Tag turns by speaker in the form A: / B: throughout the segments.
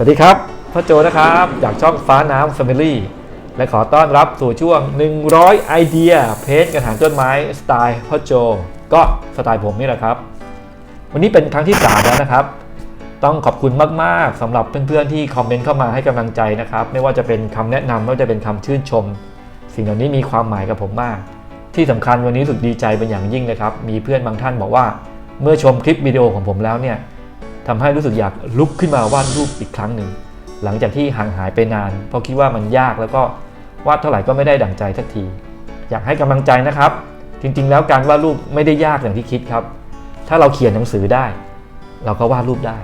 A: สวัสดีครับพ่อโจนะครับ จากช่องฟ้าน้ำ Family และขอต้อนรับสู่ช่วง 100 ไอเดีย เพจกระถางต้นไม้สไตล์พ่อโจ ก็สไตล์ผมนี่แหละครับ วันนี้เป็นครั้งที่ 3 แล้วนะครับ ต้องขอบคุณมากๆสำหรับเพื่อนๆที่คอมเมนต์เข้ามาให้กำลังใจนะครับ ไม่ว่าจะเป็นคำแนะนำไม่ว่าจะเป็นคำชื่นชม สิ่งเหล่านี้มีความหมายกับผมมาก ที่สำคัญวันนี้รู้สึกดีใจเป็นอย่างยิ่งเลยครับมีเพื่อนบางท่านบอกว่า เมื่อชมคลิปวิดีโอของผมแล้วเนี่ย ทำให้รู้สึกอยากลุกขึ้นมาวาดรูปอีกครั้งหนึ่ง หลังจากที่ห่างหายไปนาน เพราะคิดว่ามันยากแล้วก็วาดเท่าไหร่ก็ไม่ได้ดั่งใจสักที อยากให้กำลังใจนะครับ จริงๆ แล้วการวาดรูปไม่ได้ยากอย่างที่คิดครับ ถ้าเราเขียนหนังสือได้ เราก็วาดรูปได้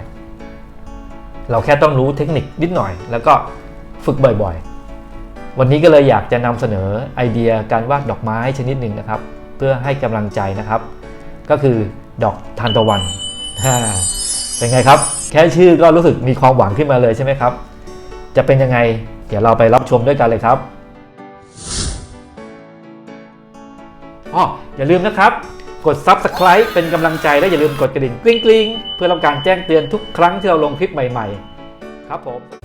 A: เราแค่ต้องรู้เทคนิคนิดหน่อย แล้วก็ฝึกบ่อยๆ วันนี้ก็เลยอยากจะนำเสนอไอเดียการวาดดอกไม้ชนิดหนึ่งนะครับ เพื่อให้กำลังใจนะครับ ก็คือดอกทานตะวันฮ่า เป็นไงครับ แค่ชื่อก็รู้สึกมีความหวังขึ้นมาเลยใช่ไหมครับ จะเป็นยังไง เดี๋ยวเราไปรับชมด้วยกันเลยครับอ๋ออย่าลืมนะครับ กด Subscribe เป็นกำลังใจและอย่าลืมกดกระดิ่งกริ๊งกริ๊งเพื่อรับการแจ้งเตือนทุกครั้งที่เราลงคลิปใหม่ ๆ ครับผม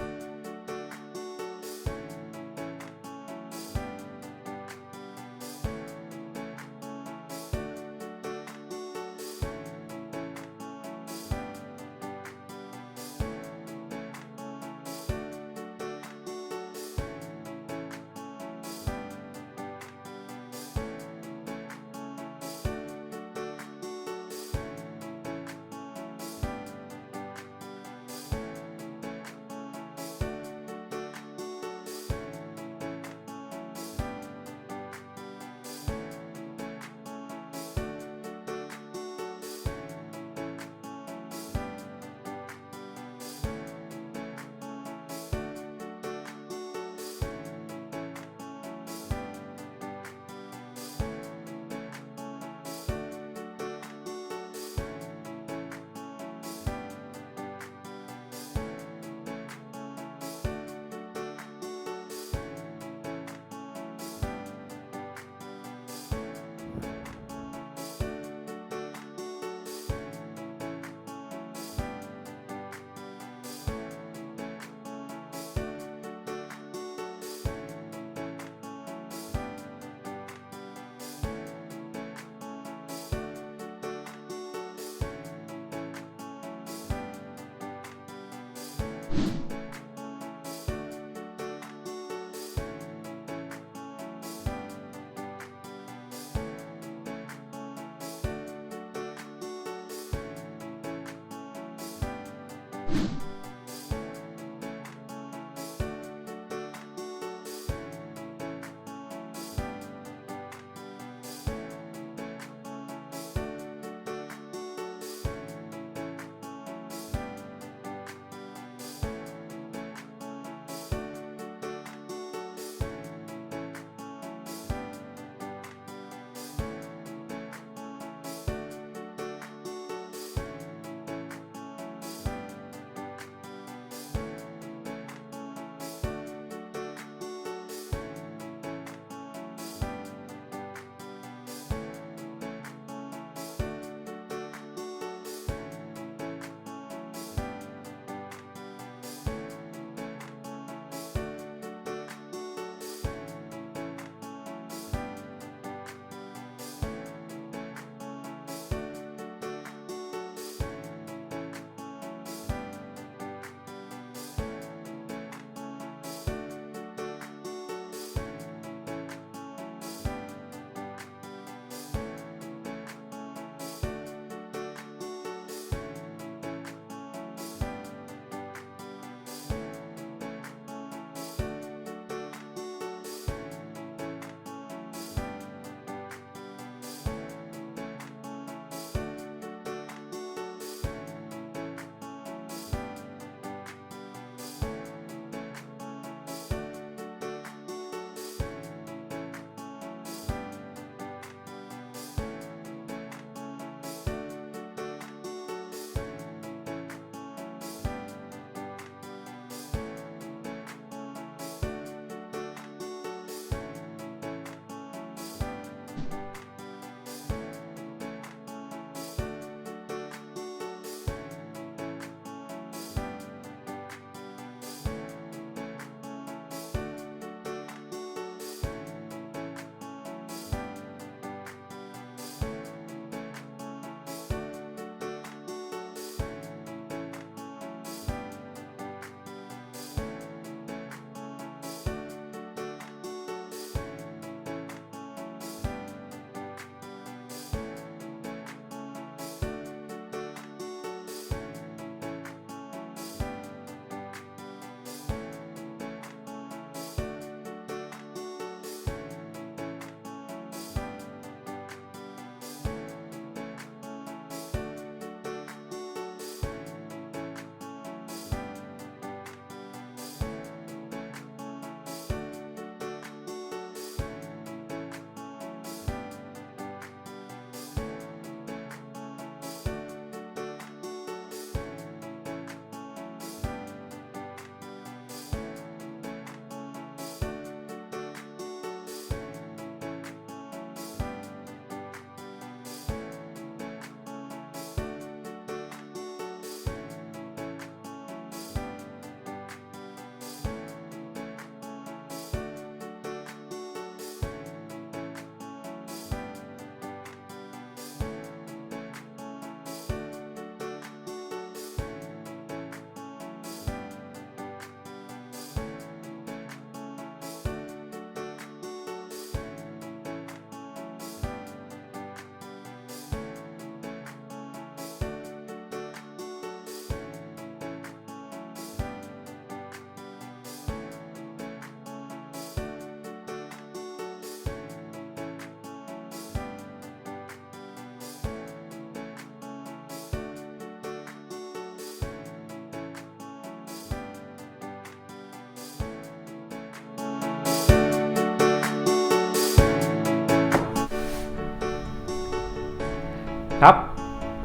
A: ครับ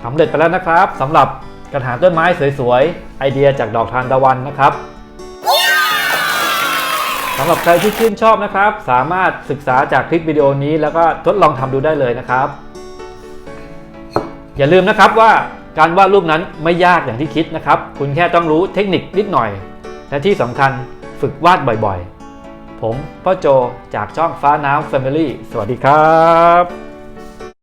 A: สำเร็จไปแล้วนะครับสำหรับกระถางต้นไม้สวยๆ ไอเดียจากดอกทานตะวันนะครับสำหรับใครที่ชื่นชอบนะครับ สามารถศึกษาจากคลิปวิดีโอนี้ แล้วก็ทดลองทำดูได้เลยนะครับ อย่าลืมนะครับว่าการวาดรูปนั้นไม่ยากอย่างที่คิดนะครับ คุณแค่ต้องรู้เทคนิคนิดหน่อย และที่สำคัญฝึกวาดบ่อยๆ ผมพ่อโจจากช่องฟ้าน้ำ Family สวัสดีครับ